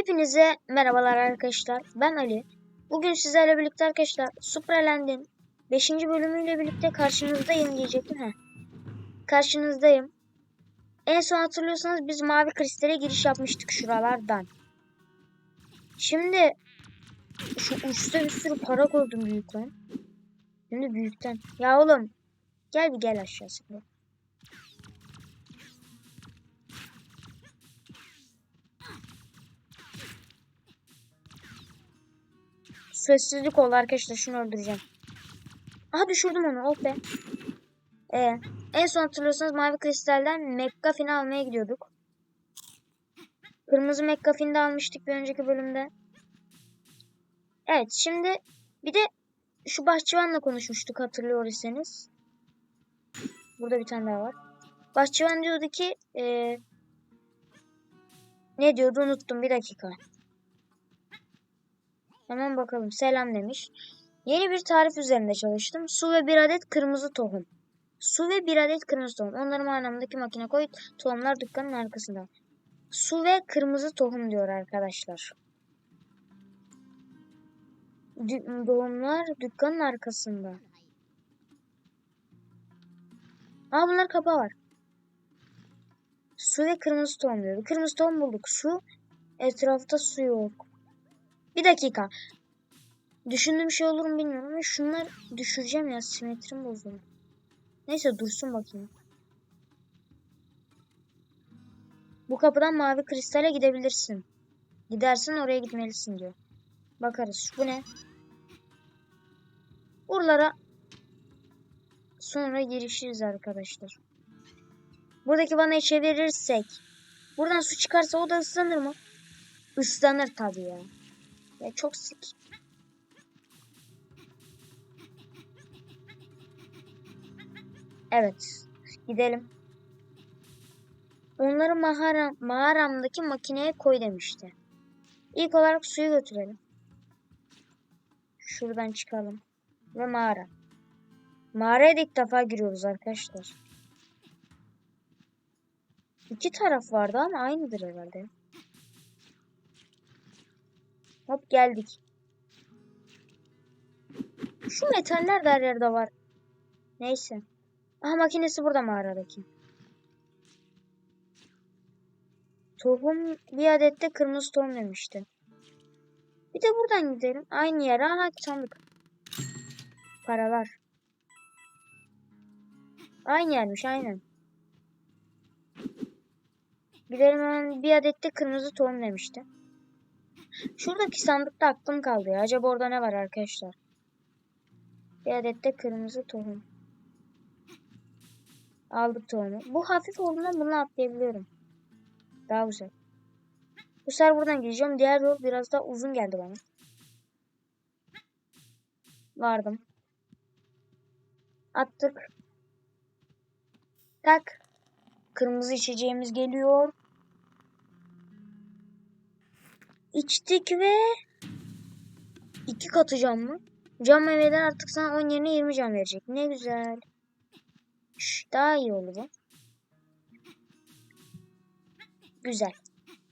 Hepinize merhabalar arkadaşlar. Ben Ali. Bugün sizlerle birlikte arkadaşlar Supraland'in 5. bölümüyle birlikte karşınızdayım diyecektim. Heh. Karşınızdayım. En son hatırlıyorsanız biz mavi kristale giriş yapmıştık şuralardan. Şimdi şu uçta bir sürü para koydum büyük lan. Şimdi büyükten. Ya oğlum gel bir gel aşağısına. Sessizlik oldu arkadaşlar. Şunu öldüreceğim. Aha düşürdüm onu. Oh be. Ee, en son hatırlıyorsanız mavi kristalden McGuffin'i almaya gidiyorduk. Kırmızı McGuffin'i de almıştık bir önceki bölümde. Evet şimdi bir de şu bahçıvanla konuşmuştuk hatırlıyorsanız. Burada bir tane daha var. Bahçıvan diyordu ki ee, ne diyordu unuttum bir dakika. Hemen bakalım. Selam demiş. Yeni bir tarif üzerinde çalıştım. Su ve bir adet kırmızı tohum. Su ve bir adet kırmızı tohum. Onları mağaramdaki makine koy. Tohumlar dükkanın arkasında. Su ve kırmızı tohum diyor arkadaşlar. Dü tohumlar dükkanın arkasında. Aa bunlar kapağı var. Su ve kırmızı tohum diyor. Kırmızı tohum bulduk. Su. Etrafta su yok. Bir dakika. Düşündüğüm şey olur mu bilmiyorum ama şunlar düşüreceğim ya simetrim bozuldu. Neyse dursun bakayım. Bu kapıdan mavi kristale gidebilirsin. Gidersin oraya gitmelisin diyor. Bakarız. Bu ne? Buralara sonra girişiriz arkadaşlar. Buradaki vanayı çevirirsek buradan su çıkarsa o da ıslanır mı? Islanır tabii ya. Ya çok sık. Evet. Gidelim. Onları mağara, mağaramdaki makineye koy demişti. İlk olarak suyu götürelim. Şuradan çıkalım. Ve mağara. Mağaraya da ilk defa giriyoruz arkadaşlar. İki taraf vardı ama aynıdır herhalde. Hop geldik. Şu metaller de her yerde var. Neyse. Aha makinesi burada mağaradaki. Tohum bir adette kırmızı tohum demişti. Bir de buradan gidelim. Aynı yere. Aha sandık. Paralar. Aynı yermiş aynen. Gidelim hemen bir adette kırmızı tohum demişti. Şuradaki sandıkta aklım kaldı ya. Acaba orada ne var arkadaşlar? Bir adet de kırmızı tohum. Aldık tohumu. Bu hafif olduğundan bunu atlayabiliyorum. Daha güzel. Bu sefer buradan gideceğim. Diğer yol biraz daha uzun geldi bana. Vardım. Attık. Tak. Kırmızı içeceğimiz geliyor. İçtik ve iki katı cam mı? Cam meyveler artık sana 10 yerine 20 cam verecek. Ne güzel. Şş, daha iyi oldu bu. Güzel.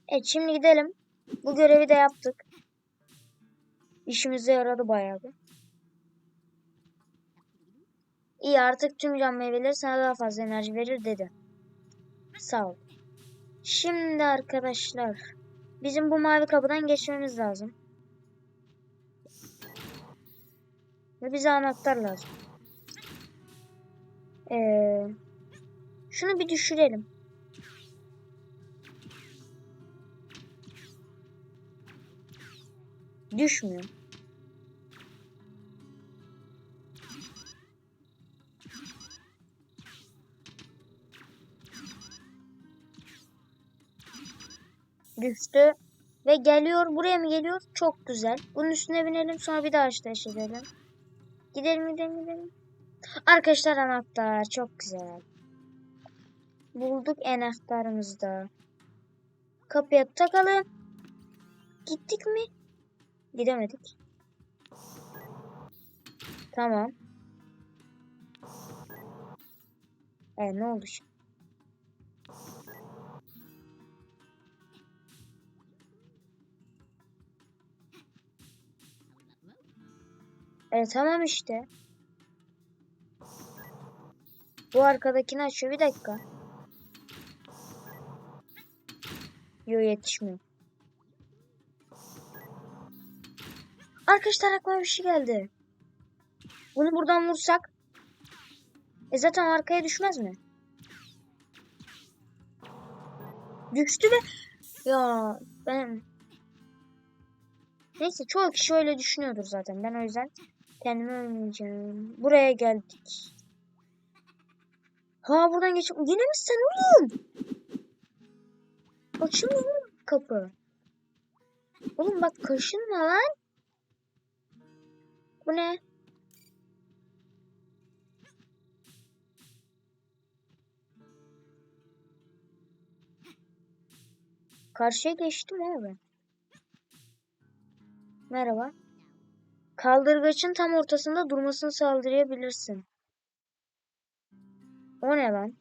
Evet şimdi gidelim. Bu görevi de yaptık. İşimize yaradı bayağı bir. İyi artık tüm cam meyveleri sana daha fazla enerji verir dedi. Sağ ol. Şimdi arkadaşlar Bizim bu mavi kapıdan geçmemiz lazım. Ve bize anahtar lazım. Ee, şunu bir düşürelim. Düşmüyor. Düştü. Ve geliyor. Buraya mı geliyor? Çok güzel. Bunun üstüne binelim. Sonra bir daha ateş edelim. Gidelim gidelim gidelim. Arkadaşlar anahtar. Çok güzel. Bulduk anahtarımızı da. Kapıya takalım. Gittik mi? Gidemedik. Tamam. E ne oldu şimdi? E tamam işte. Bu arkadakini açıyor. Bir dakika. Yo yetişmiyor. Arkadaşlar aklıma bir şey geldi. Bunu buradan vursak. E zaten arkaya düşmez mi? Düştü ve ya ben Neyse çoğu kişi öyle düşünüyordur zaten. Ben o yüzden kendimi ölmeyeceğim. Buraya geldik. Ha buradan geç. Yine mi sen oğlum? Açılmıyor mu kapı? Oğlum bak kaşınma lan. Bu ne? Karşıya geçtim abi. Merhaba. Kaldırgaçın tam ortasında durmasını sağlayabilirsin. O ne lan?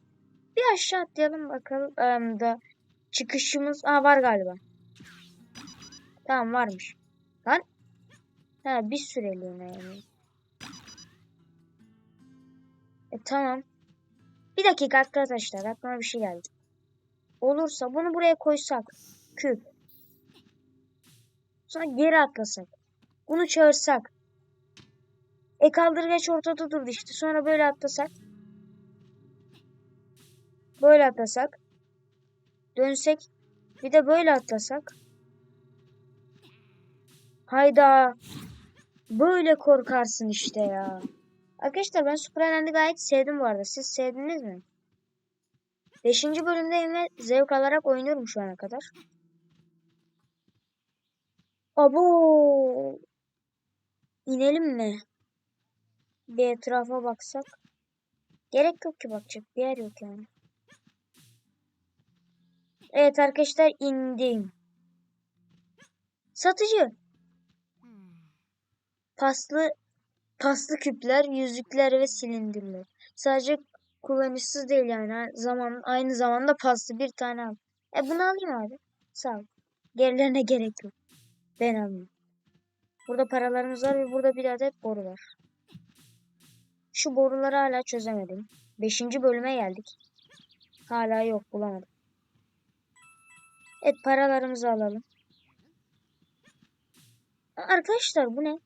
Bir aşağı atlayalım bakalım. Ee, da çıkışımız Aa, var galiba. Tamam varmış. Lan. Ha bir süreliğine yani. E tamam. Bir dakika arkadaşlar aklıma bir şey geldi. Olursa bunu buraya koysak. Küp. Sonra geri atlasak. Bunu çağırsak. E kaldırgaç ortada durdu işte. Sonra böyle atlasak. Böyle atlasak. Dönsek. Bir de böyle atlasak. Hayda. Böyle korkarsın işte ya. Arkadaşlar ben Superland'i gayet sevdim bu arada. Siz sevdiniz mi? Beşinci bölümdeyim ve zevk alarak oynuyorum şu ana kadar. Abo. İnelim mi? Bir etrafa baksak. Gerek yok ki bakacak. Bir yer yok yani. Evet arkadaşlar indim. Satıcı. Paslı paslı küpler, yüzükler ve silindirler. Sadece kullanışsız değil yani. Zaman aynı zamanda paslı bir tane al. E bunu alayım abi. Sağ ol. Gerilerine gerek yok. Ben almayayım. Burada paralarımız var ve burada bir adet boru var. Şu boruları hala çözemedim. Beşinci bölüme geldik. Hala yok bulamadım. Evet paralarımızı alalım. Arkadaşlar bu ne?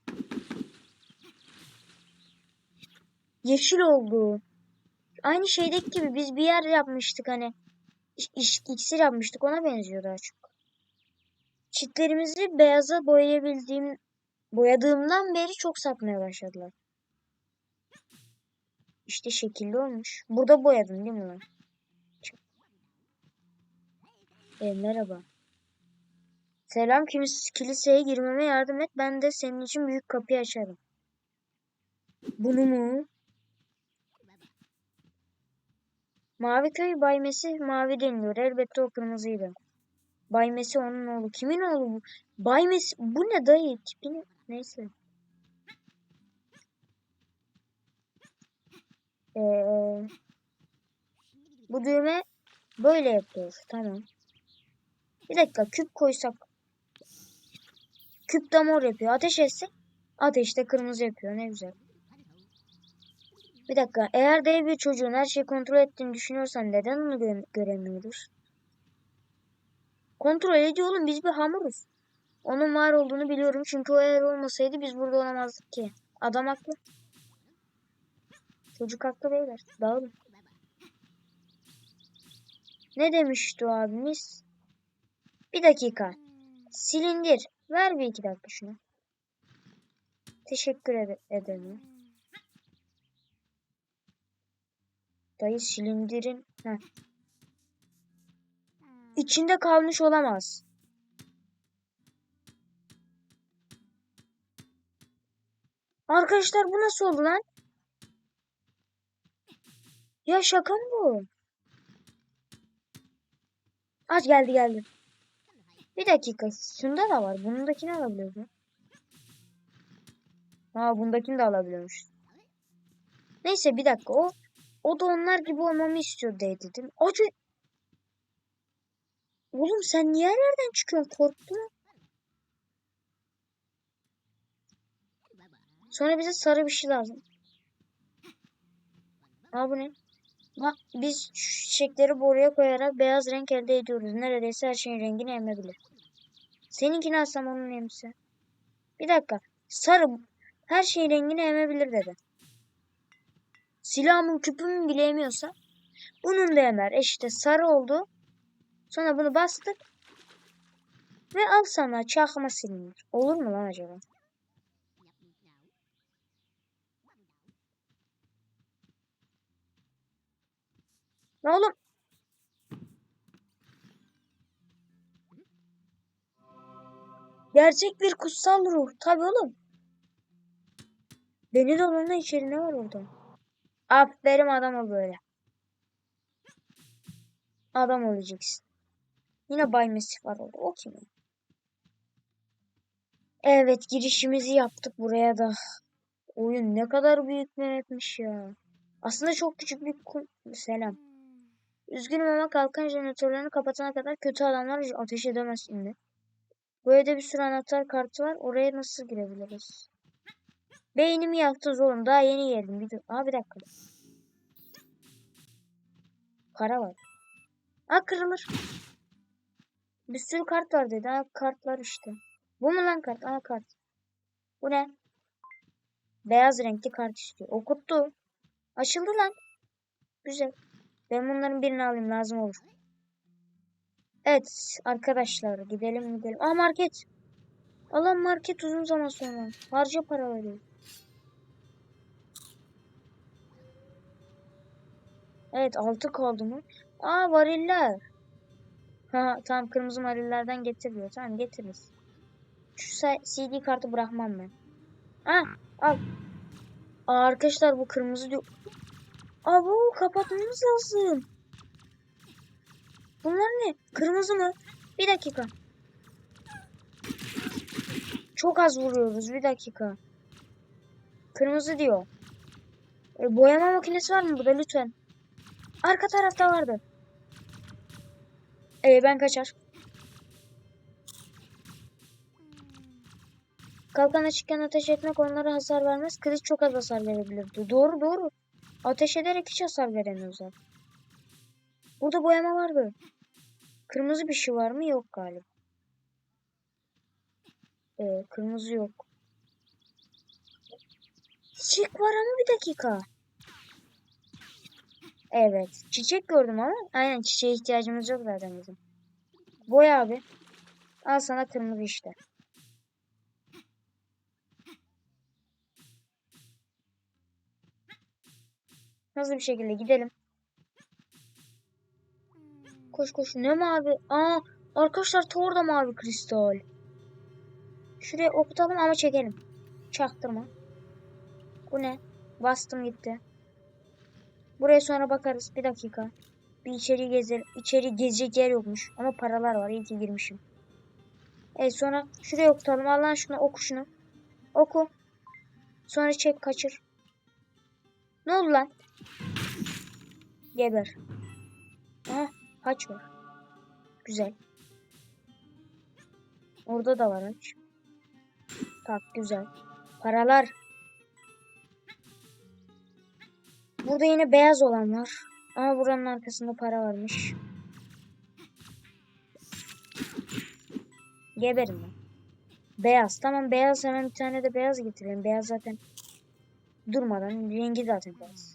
Yeşil oldu. Aynı şeydeki gibi biz bir yer yapmıştık hani. İş, yapmıştık ona benziyor daha çok. Çitlerimizi beyaza boyayabildiğim boyadığımdan beri çok satmaya başladılar. İşte şekilli olmuş. Burada boyadın değil mi lan? E, merhaba. Selam kimis kiliseye girmeme yardım et. Ben de senin için büyük kapıyı açarım. Bunu mu? Mavi köy baymesi mavi deniliyor. Elbette o kırmızıydı. Baymesi onun oğlu. Kimin oğlu bu? Baymesi bu ne dayı? Tipini neyse. Ee, bu düğme böyle yapıyor. Tamam. Bir dakika küp koysak. Küp de yapıyor. Ateş etse ateşte kırmızı yapıyor. Ne güzel. Bir dakika. Eğer dev bir çocuğun her şeyi kontrol ettiğini düşünüyorsan neden onu gö göremiyordur? Kontrol ediyor oğlum. Biz bir hamuruz. Onun var olduğunu biliyorum. Çünkü o eğer olmasaydı biz burada olamazdık ki. Adam haklı. Çocuk haklı beyler. Dağılın. Ne demişti o abimiz? Bir dakika. Silindir. Ver bir iki dakika şunu. Teşekkür ed ederim. Dayı silindirin. Heh. İçinde kalmış olamaz. Arkadaşlar bu nasıl oldu lan? Ya şaka mı bu? Aç geldi geldi. Bir dakika. Şunda da var. Bundakini alabiliyoruz mu? Ha bundakini de alabiliyormuş. Neyse bir dakika. O o da onlar gibi olmamı istiyor diye dedim. Acı. Oğlum sen niye nereden çıkıyorsun? Korktun mu? Sonra bize sarı bir şey lazım. Aa bu ne? Bak biz çiçekleri boruya koyarak beyaz renk elde ediyoruz. Neredeyse her şeyin rengini emebilir. Seninkini alsam onun emsi. Bir dakika. Sarı her şeyin rengini emebilir dedi. Silahımın küpümün bile emiyorsa bunun da emer. E işte sarı oldu. Sonra bunu bastık. Ve al sana çakma silinir. Olur mu lan acaba? Ne oğlum? Gerçek bir kutsal ruh. Tabii oğlum. Beni de onunla içeri ne var orada? Aferin adam ol böyle. Adam olacaksın. Yine Bay Mesih var orada. O kim? Evet girişimizi yaptık buraya da. Oyun ne kadar büyük bir mapmiş ya. Aslında çok küçük bir kum... Selam. Üzgünüm ama kalkan jeneratörlerini kapatana kadar kötü adamlar ateş edemez şimdi. Bu evde bir sürü anahtar kartı var. Oraya nasıl girebiliriz? Beynimi yaktınız oğlum. Daha yeni geldim. Bir, Aa, bir dakika. Para var. Aa kırılır. Bir sürü kart var dedi. Aa kartlar işte. Bu mu lan kart? Aa kart. Bu ne? Beyaz renkli kart istiyor. Okuttu. Açıldı lan. Güzel. Ben bunların birini alayım lazım olur. Evet arkadaşlar gidelim gidelim. Aa market. Allah market uzun zaman sonra. Harca para veriyor. Evet altı kaldı mı? Aa variller. Ha tamam kırmızı varillerden getiriyor. Tamam getiririz. Şu CD kartı bırakmam ben. Ha al. Aa, arkadaşlar bu kırmızı bu kapatmamız lazım. Bunlar ne? Kırmızı mı? Bir dakika. Çok az vuruyoruz. Bir dakika. Kırmızı diyor. E, boyama makinesi var mı burada lütfen? Arka tarafta vardı. E, ben kaçar. Kalkan açıkken ateş etmek onlara hasar vermez. Kılıç çok az hasar verebilirdi. Doğru doğru. Ateş ederek hiç hasar veremiyor zaten. Burada boyama vardı. Kırmızı bir şey var mı? Yok galiba. Ee, kırmızı yok. Çiçek var ama bir dakika. Evet. Çiçek gördüm ama. Aynen çiçeğe ihtiyacımız yok zaten bizim. Boy abi. Al sana kırmızı işte. Hızlı bir şekilde gidelim. Koş koş. Ne mavi? Aa arkadaşlar Thor da mavi kristal. Şuraya okutalım ama çekelim. Çaktırma. Bu ne? Bastım gitti. Buraya sonra bakarız. Bir dakika. Bir içeri gezer. İçeri gezecek yer yokmuş. Ama paralar var. İyi ki girmişim. Evet sonra şuraya okutalım. Allah aşkına oku şunu. Oku. Sonra çek kaçır. Ne oldu lan? Geber. Aha haç var. Güzel. Orada da var haç. Tak güzel. Paralar. Burada yine beyaz olan var. Ama buranın arkasında para varmış. Geberim ben. Beyaz. Tamam beyaz hemen bir tane de beyaz getirelim. Beyaz zaten durmadan rengi zaten beyaz.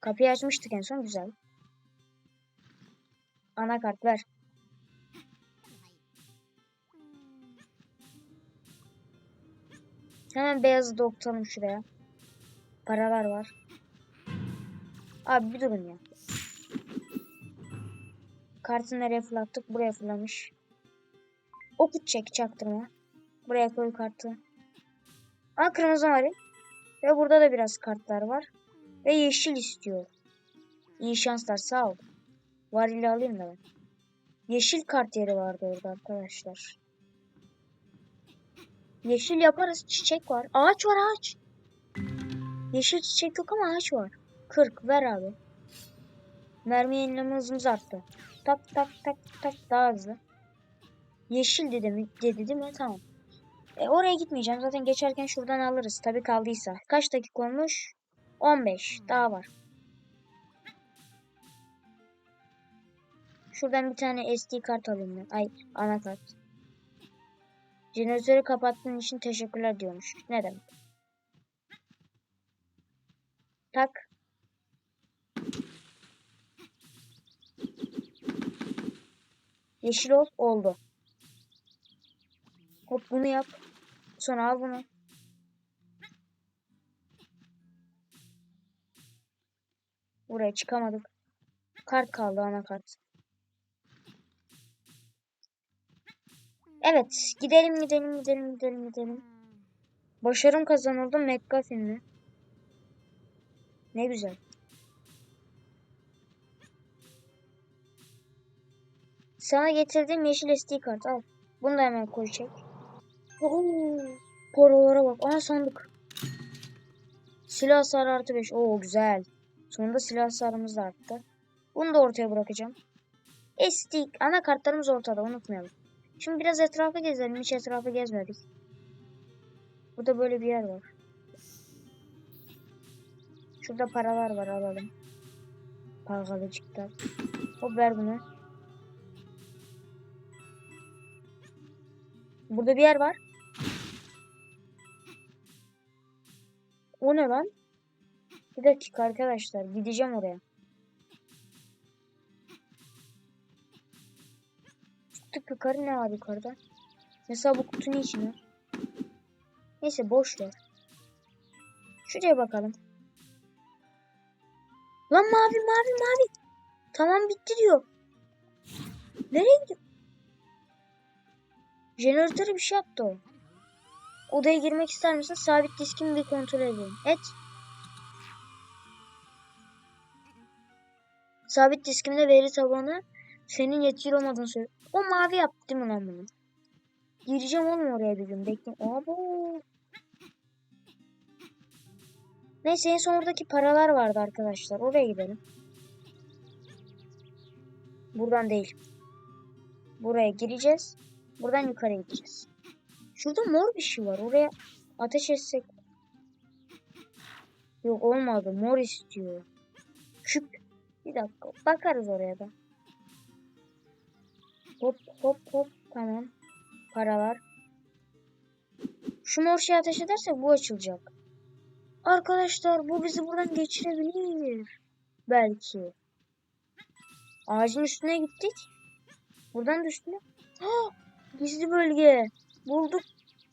Kapıyı açmıştık en son güzel. Anakart ver. Hemen beyazı da okutalım şuraya. Paralar var. Abi bir durun ya. Kartı nereye fırlattık? Buraya fırlamış. Okut çek çaktırma. Buraya koy kartı. Aa kırmızı var. Ve burada da biraz kartlar var. Ve yeşil istiyor. İyi şanslar sağ ol. Varili alayım da ben. Yeşil kart yeri vardı orada arkadaşlar. Yeşil yaparız. Çiçek var. Ağaç var ağaç. Yeşil çiçek yok ama ağaç var. 40 ver abi. Mermi yenileme hızımız arttı. Tak tak tak tak daha hızlı. Yeşil dedi mi? Dedi değil mi? Tamam. E, oraya gitmeyeceğim. Zaten geçerken şuradan alırız. Tabii kaldıysa. Kaç dakika olmuş? 15. Daha var. Şuradan bir tane SD kart alayım ben. Ay anakart. Jeneratörü kapattığın için teşekkürler diyormuş. Ne demek? Tak. Yeşil ol. Oldu. Hop bunu yap. Sonra al bunu. Buraya çıkamadık. Kart kaldı anakart. Evet. Gidelim gidelim gidelim gidelim gidelim. Başarım kazanıldı McGuffin'le. Ne güzel. Sana getirdiğim yeşil SD kart al. Bunu da hemen koy çek. Oo, paralara bak. Ana sandık. Silah hasarı artı 5. Oo güzel. Sonunda silah hasarımız da arttı. Bunu da ortaya bırakacağım. SD anakartlarımız ortada unutmayalım. Şimdi biraz etrafı gezelim. Hiç etrafı gezmedik. Burada böyle bir yer var. Şurada paralar var alalım. Pargalıcıklar. Hop ver bunu. Burada bir yer var. O ne lan? Bir dakika arkadaşlar. Gideceğim oraya. Çıktık yukarı ne var yukarıda? Mesela bu kutu ne için var? Neyse boş ver. Şuraya bakalım. Lan mavi mavi mavi. Tamam bitti diyor. Nereye gidiyor? Jeneratöre bir şey yaptı o. Odaya girmek ister misin? Sabit diskimi bir kontrol edeyim. Et. Sabit diskimde veri tabanı senin yetkili olmadığını söylüyor. O mavi yaptı değil mi lan bunu? Gireceğim oğlum oraya bir gün. Bekleyin. Abo. Neyse en son oradaki paralar vardı arkadaşlar. Oraya gidelim. Buradan değil. Buraya gireceğiz. Buradan yukarı gideceğiz. Şurada mor bir şey var. Oraya ateş etsek. Yok olmadı. Mor istiyor. Küp. Bir dakika. Bakarız oraya da. Hop hop hop. Tamam. Paralar. Şu mor şeyi ateş edersek bu açılacak. Arkadaşlar bu bizi buradan geçirebilir. Belki. Ağacın üstüne gittik. Buradan da üstüne. Ha, gizli bölge. Bulduk.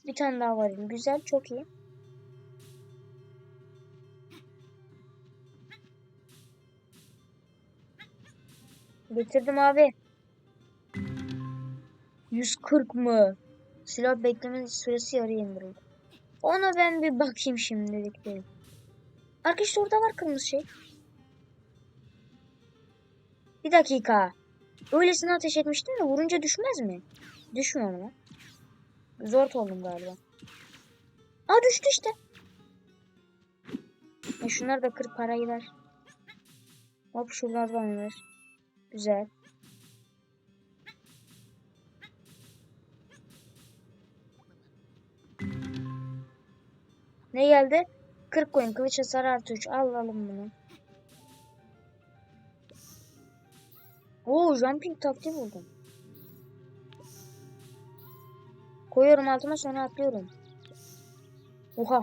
Bir tane daha var. Güzel, çok iyi. Getirdim abi. 140 mı? Silah bekleme süresi yarı indirildi. Ona ben bir bakayım şimdilik değil. Arkadaşlar orada var kırmızı şey. Bir dakika. Öylesine ateş etmiştim de vurunca düşmez mi? Düşmüyor mu? Zor oldum galiba. Aa düştü işte. E şunlar da kır parayı ver. Hop şuralardan ver. Güzel. Ne geldi? 40 coin kılıç hasarı artı 3. Alalım bunu. Oo jumping taktiği buldum. Koyuyorum altıma sonra atlıyorum. Oha.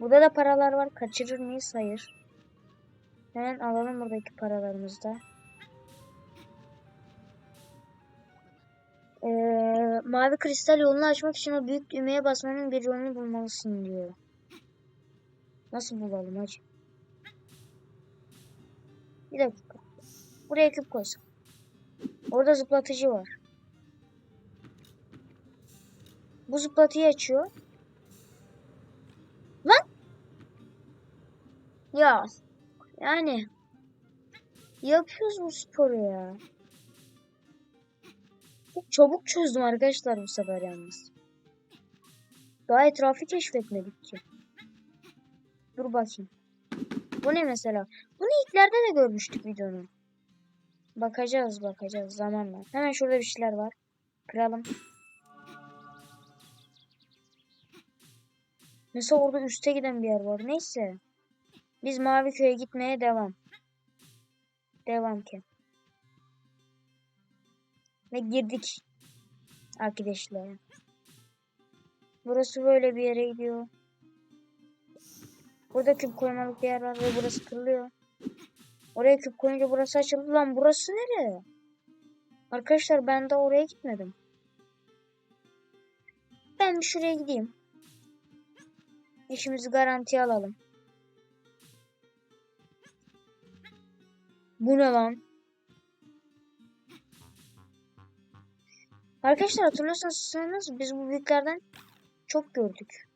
Burada da paralar var. Kaçırır mıyız? Hayır. Hemen alalım buradaki paralarımızı da. Ee, mavi kristal yolunu açmak için o büyük düğmeye basmanın bir yolunu bulmalısın diyor. Nasıl bulalım hacı? Bir dakika. Buraya küp koysak. Orada zıplatıcı var. Bu zıplatıyı açıyor. Lan! Ya. Yani. Yapıyoruz bu sporu ya. Çok çabuk çözdüm arkadaşlar bu sefer yalnız. Daha etrafı keşfetmedik ki. Dur bakayım. Bu ne mesela? Bunu ilklerde de görmüştük videonun. Bakacağız bakacağız zamanla. Hemen şurada bir şeyler var. Kıralım. Mesela orada üste giden bir yer var. Neyse. Biz Mavi Köy'e gitmeye devam. Devam ki. Ve girdik. Arkadaşlar. Burası böyle bir yere gidiyor. Burada küp koymalık bir yer var ve burası kırılıyor. Oraya küp koyunca burası açıldı. Lan burası nereye? Arkadaşlar ben de oraya gitmedim. Ben bir şuraya gideyim. İşimizi garantiye alalım. Bu ne lan? Arkadaşlar hatırlıyorsanız biz bu büyüklerden çok gördük.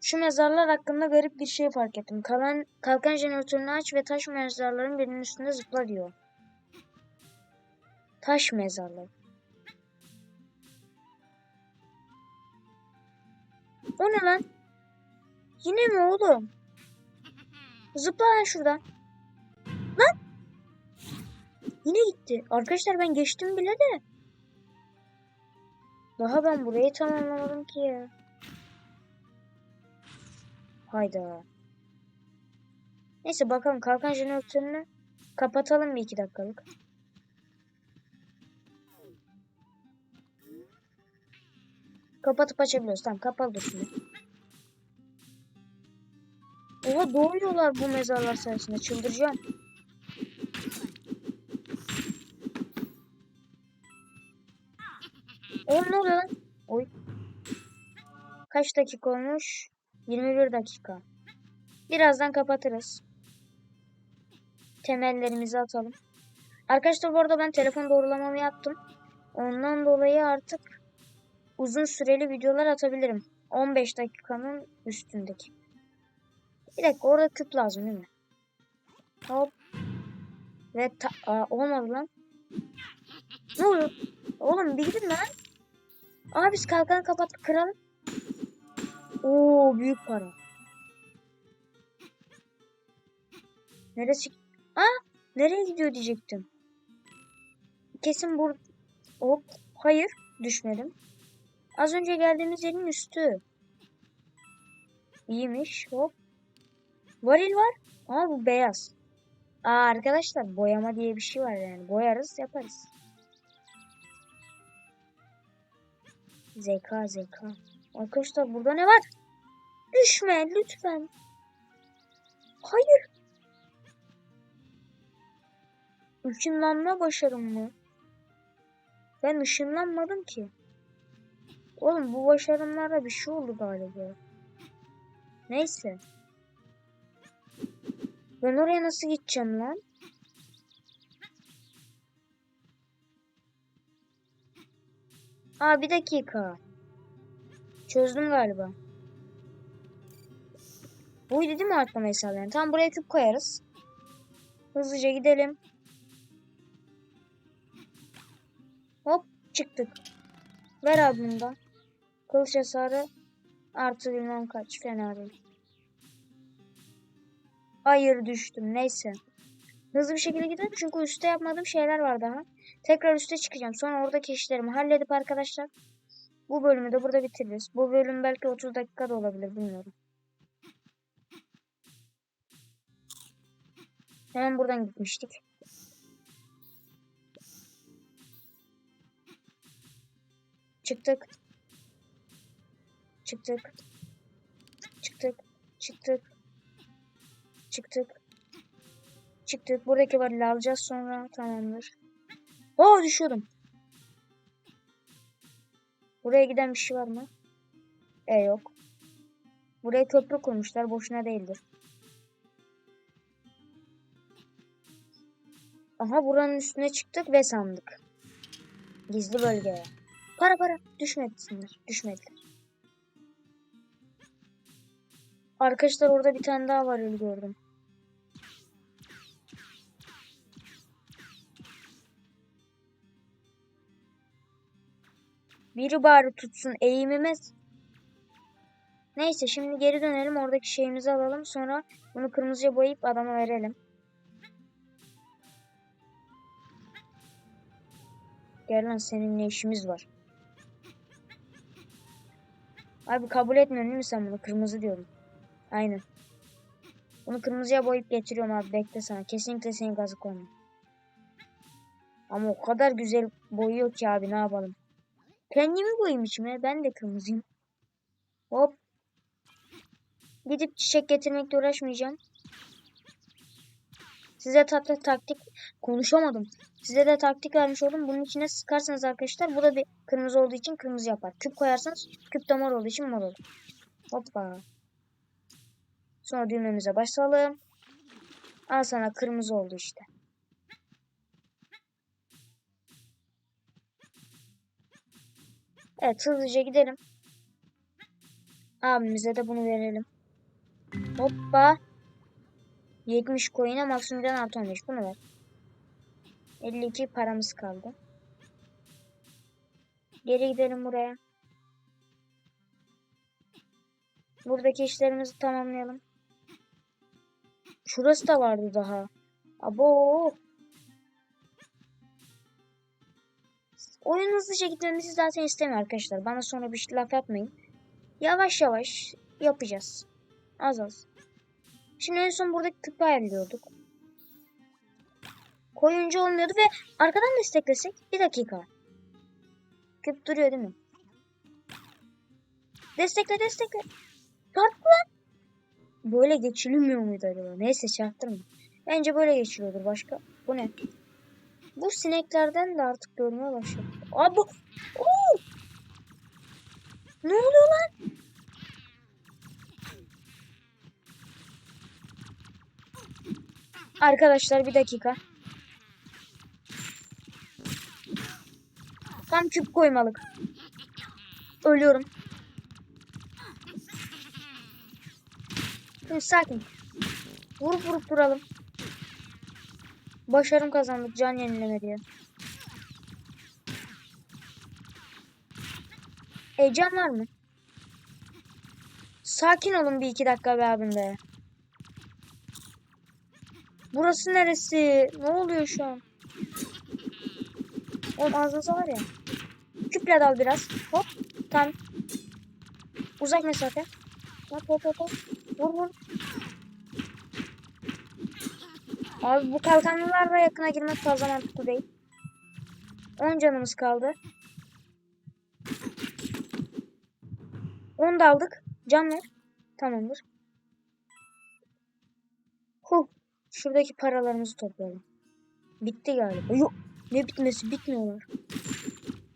Şu mezarlar hakkında garip bir şey fark ettim. Kalan, kalkan jeneratörünü aç ve taş mezarların birinin üstünde zıpla diyor. Taş mezarlar. O ne lan? Yine mi oğlum? Zıpla lan şuradan. Lan! Yine gitti. Arkadaşlar ben geçtim bile de. Daha ben burayı tamamlamadım ki ya. Hayda. Neyse bakalım kalkan jeneratörünü kapatalım bir iki dakikalık. Kapatıp açabiliyoruz. Tamam kapalı dursun. Oha doğuyorlar bu mezarlar sayesinde. Çıldıracağım. Oğlum ne oluyor lan? Oy. Kaç dakika olmuş? 21 dakika. Birazdan kapatırız. Temellerimizi atalım. Arkadaşlar bu arada ben telefon doğrulamamı yaptım. Ondan dolayı artık uzun süreli videolar atabilirim. 15 dakikanın üstündeki. Bir dakika orada küp lazım değil mi? Hop. Ve ta Aa, olmadı lan. Ne oluyor? Oğlum bir gidin lan. Aa biz kalkanı kapattık kıralım. Oo büyük para. Neresi? Aa nereye gidiyor diyecektim. Kesin bur... Hop. Hayır. Düşmedim. Az önce geldiğimiz yerin üstü. İyiymiş. Hop. Varil var. Ama bu beyaz. Aa arkadaşlar boyama diye bir şey var yani. Boyarız yaparız. Zeka zeka. Arkadaşlar burada ne var? Düşme lütfen. Hayır. Işınlanma başarım mı? Ben ışınlanmadım ki. Oğlum bu başarımlarda bir şey oldu galiba. Neyse. Ben oraya nasıl gideceğim lan? Aa bir dakika. Çözdüm galiba. Buydu değil mi artma mesafelerini? Tamam buraya küp koyarız. Hızlıca gidelim. Hop çıktık. Ver abi bundan. Kılıç hasarı artı bilmem kaç. Fena değil. Hayır düştüm. Neyse. Hızlı bir şekilde gidelim çünkü üstte yapmadığım şeyler var daha. Tekrar üste çıkacağım. Sonra oradaki işlerimi halledip arkadaşlar bu bölümü de burada bitiririz. Bu bölüm belki 30 dakika da olabilir bilmiyorum. Hemen buradan gitmiştik. Çıktık. Çıktık. Çıktık. Çıktık. Çıktık. Çıktık. Buradaki varili alacağız sonra. Tamamdır. Oo düşüyordum. Buraya giden bir şey var mı? E yok. Buraya köprü kurmuşlar. Boşuna değildir. Aha buranın üstüne çıktık ve sandık. Gizli bölgeye. Para para. Düşmesinler. Düşmediler. Arkadaşlar orada bir tane daha var öyle gördüm. Biri bari tutsun eğimimiz. Neyse şimdi geri dönelim oradaki şeyimizi alalım sonra bunu kırmızıya boyayıp adama verelim. Gel lan seninle işimiz var. Abi kabul etmiyorsun değil mi sen bunu? Kırmızı diyorum. Aynen. Bunu kırmızıya boyayıp getiriyorum abi. Bekle sana. Kesinlikle senin gazı koyma. Ama o kadar güzel boyuyor ki abi ne yapalım. Kendimi boyayım içime. Ben de kırmızıyım. Hop. Gidip çiçek getirmekle uğraşmayacağım. Size tatlı taktik konuşamadım. Size de taktik vermiş oldum. Bunun içine sıkarsanız arkadaşlar bu da bir kırmızı olduğu için kırmızı yapar. Küp koyarsanız küp de mor olduğu için mor olur. Hoppa. Sonra düğmemize basalım. Al sana kırmızı oldu işte. Evet hızlıca gidelim. Abimize de bunu verelim. Hoppa. 70 coin'e maksimumdan artı 15. Bunu ver. 52 paramız kaldı. Geri gidelim buraya. Buradaki işlerimizi tamamlayalım. Şurası da vardı daha. Abo. Oyun hızlıca gitmemizi zaten istemiyor arkadaşlar. Bana sonra bir şey laf yapmayın. Yavaş yavaş yapacağız. Az az. Şimdi en son buradaki küpü ayarlıyorduk. Koyuncu olmuyordu ve arkadan desteklesek bir dakika. Küp duruyor değil mi? Destekle destekle. Çarpma. Böyle geçirilmiyor muydu acaba? Neyse çarptırma. Bence böyle geçiliyordur başka. Bu ne? Bu sineklerden de artık görmeye başladım. Aa bu. Oo! Ne oluyor lan? Arkadaşlar bir dakika. Tam küp koymalık. Ölüyorum. Şimdi sakin. Vurup vurup duralım. Başarım kazandık can yenileme diye. E var mı? Sakin olun bir iki dakika be abim. Burası neresi? Ne oluyor şu an? Oğlum ağzınıza var ya. Küple dal biraz. Hop. Tam. Uzak mesafe. Hop hop hop hop. Vur vur. Abi bu kalkanlılarla yakına girmek fazla mantıklı değil. 10 canımız kaldı. 10 da aldık. Can ver. Tamamdır. Huh. Şuradaki paralarımızı toplayalım. Bitti galiba. Yok. Ne bitmesi? Bitmiyorlar.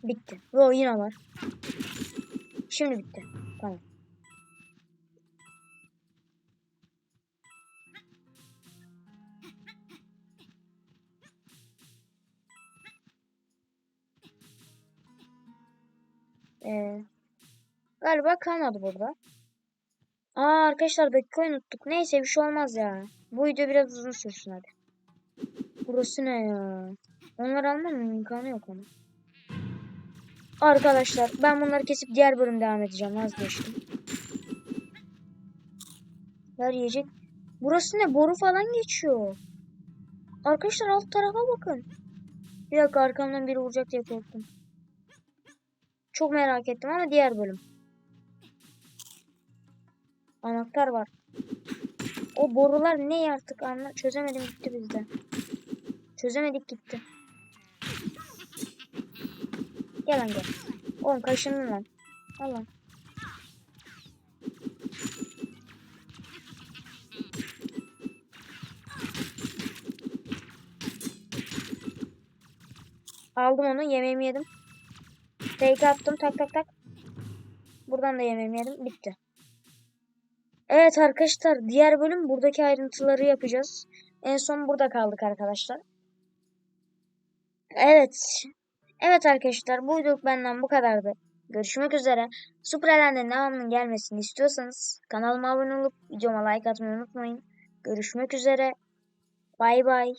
Bitti. Yo yine var. Şimdi bitti. Tamam. Ee, galiba kalmadı burada. Aa arkadaşlar dakika unuttuk. Neyse bir şey olmaz ya. Bu video biraz uzun sürsün hadi. Burası ne ya? Onları almam imkanı yok onun. Arkadaşlar ben bunları kesip diğer bölüm devam edeceğim. Vazgeçtim. Ver yiyecek. Burası ne? Boru falan geçiyor. Arkadaşlar alt tarafa bakın. Bir dakika arkamdan biri vuracak diye korktum. Çok merak ettim ama diğer bölüm. Anahtar var. O borular ne artık anla çözemedim gitti bizde. Çözemedik gitti. Gel lan gel. Oğlum kaşındın lan. Al lan. Aldım onu yemeğimi yedim. Take attım tak tak tak. Buradan da yemeğimi yedim. Bitti. Evet arkadaşlar diğer bölüm buradaki ayrıntıları yapacağız. En son burada kaldık arkadaşlar. Evet. Evet arkadaşlar bu benden bu kadardı. Görüşmek üzere. Super Eren'de devamının gelmesini istiyorsanız kanalıma abone olup videoma like atmayı unutmayın. Görüşmek üzere. Bay bay.